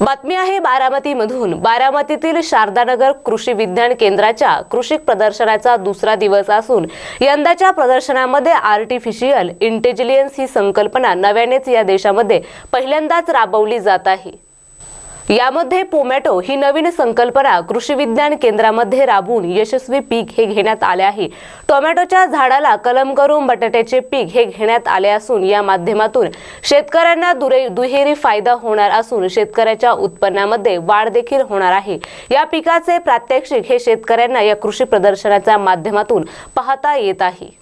बातमी आहे बारामतीमधून. बारामतीतील शारदानगर कृषी विज्ञान केंद्राच्या कृषी प्रदर्शनाचा दुसरा दिवस असून यंदाच्या प्रदर्शनामध्ये आर्टिफिशियल इंटेलिजन्स ही संकल्पना नव्यानेच या देशामध्ये पहिल्यांदाच राबवली जात आहे. यामध्ये पोमॅटो ही नवीन संकल्पना कृषी विज्ञान केंद्रामध्ये राबवून यशस्वी पीक हे घेण्यात आले आहे. टोमॅटोच्या झाडाला कलम करून बटाट्याचे पीक हे घेण्यात आले असून या माध्यमातून शेतकऱ्यांना दुरे दुहेरी फायदा होणार असून शेतकऱ्याच्या उत्पन्नामध्ये वाढ देखील होणार आहे. या पिकाचे प्रात्यक्षिक हे शेतकऱ्यांना या कृषी प्रदर्शनाच्या माध्यमातून पाहता येत आहे.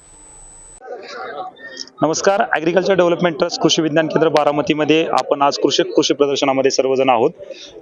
नमस्कार. ॲग्रिकल्चर डेव्हलपमेंट ट्रस्ट कृषी विज्ञान केंद्र बारामतीमध्ये आपण आज कृषी कृषी प्रदर्शनामध्ये सर्वजण आहोत.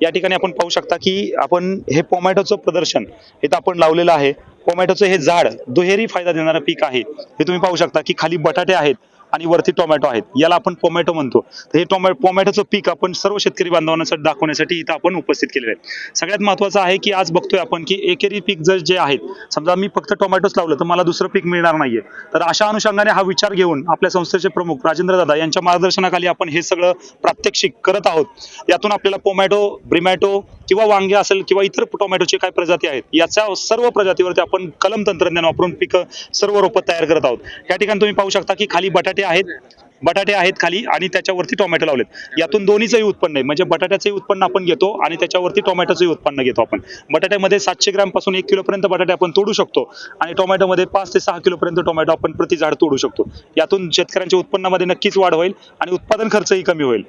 या ठिकाणी आपण पाहू शकता की आपण हे पोमॅटोचं प्रदर्शन इथं आपण लावलेलं आहे. पोमॅटोचं हे झाड दुहेरी फायदा देणारं पीक आहे. हे तुम्ही पाहू शकता की खाली बटाटे आहेत. आणि वरती टोमॅटो आहेत. याला आपण पोमॅटो म्हणतो. तर हे टोमॅ टोमॅटोचं पीक आपण सर्व शेतकरी बांधवांसाठी दाखवण्यासाठी इथं आपण उपस्थित केलेलं आहे सगळ्यात महत्त्वाचं आहे की आज बघतोय आपण की एकेरी पीक जर जे आहेत समजा मी फक्त टोमॅटोच लावलं तर मला दुसरं पीक मिळणार नाहीये. तर अशा अनुषंगाने हा विचार घेऊन आपल्या संस्थेचे प्रमुख राजेंद्र दादा यांच्या मार्गदर्शनाखाली आपण हे सगळं प्रात्यक्षिक करत आहोत. यातून आपल्याला पोमॅटो ब्रिमॅटो किंवा वांगे असेल किंवा इतर टोमॅटोचे काय प्रजाती आहेत याच्या सर्व प्रजातीवरती आपण कलम तंत्रज्ञान वापरून पिकं सर्व रोपं तयार करत आहोत. या ठिकाणी तुम्ही पाहू शकता की खाली बटाटे आहेत बटाटे आहेत खाली आणि त्याच्यावरती टोमॅटो लावलेत. यातून दोन्हीचंही उत्पन्न आहे. म्हणजे बटाट्याचंही उत्पन्न आपण घेतो आणि त्याच्यावरती टोमॅटोचंही उत्पन्न घेतो आपण. बटाट्यामध्ये सातशे ग्रॅमपासून एक किलोपर्यंत बटाटे आपण तोडू शकतो आणि टोमॅटोमध्ये पाच ते सहा किलोपर्यंत टोमॅटो आपण प्रति झाड तोडू शकतो. यातून शेतकऱ्यांच्या उत्पन्नामध्ये नक्कीच वाढ होईल आणि उत्पादन खर्चही कमी होईल.